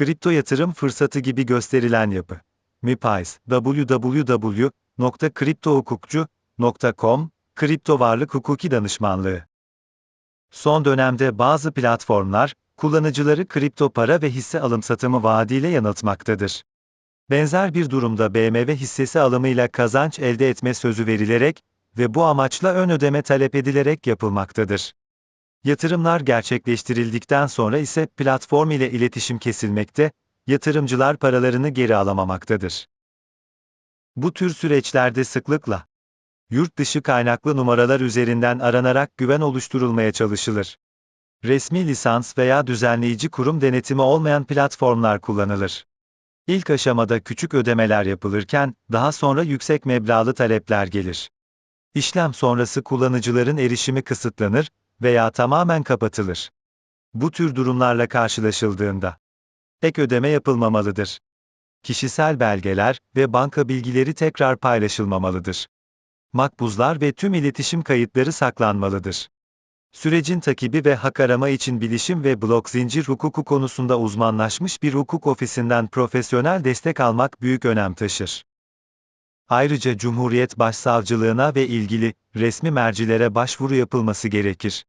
Kripto yatırım fırsatı gibi gösterilen yapı. MIPAIS, www.kriptohukukcu.com, kripto varlık hukuki danışmanlığı. Son dönemde bazı platformlar, kullanıcıları kripto para ve hisse alım satımı vaadiyle yanıltmaktadır. Benzer bir durumda BMW hissesi alımıyla kazanç elde etme sözü verilerek ve bu amaçla ön ödeme talep edilerek yapılmaktadır. Yatırımlar gerçekleştirildikten sonra ise platform ile iletişim kesilmekte, yatırımcılar paralarını geri alamamaktadır. Bu tür süreçlerde sıklıkla yurt dışı kaynaklı numaralar üzerinden aranarak güven oluşturulmaya çalışılır. Resmi lisans veya düzenleyici kurum denetimi olmayan platformlar kullanılır. İlk aşamada küçük ödemeler yapılırken, daha sonra yüksek meblağlı talepler gelir. İşlem sonrası kullanıcıların erişimi kısıtlanır veya tamamen kapatılır. Bu tür durumlarla karşılaşıldığında ek ödeme yapılmamalıdır. Kişisel belgeler ve banka bilgileri tekrar paylaşılmamalıdır. Makbuzlar ve tüm iletişim kayıtları saklanmalıdır. Sürecin takibi ve hak arama için bilişim ve blok zincir hukuku konusunda uzmanlaşmış bir hukuk ofisinden profesyonel destek almak büyük önem taşır. Ayrıca Cumhuriyet Başsavcılığına ve ilgili resmi mercilere başvuru yapılması gerekir.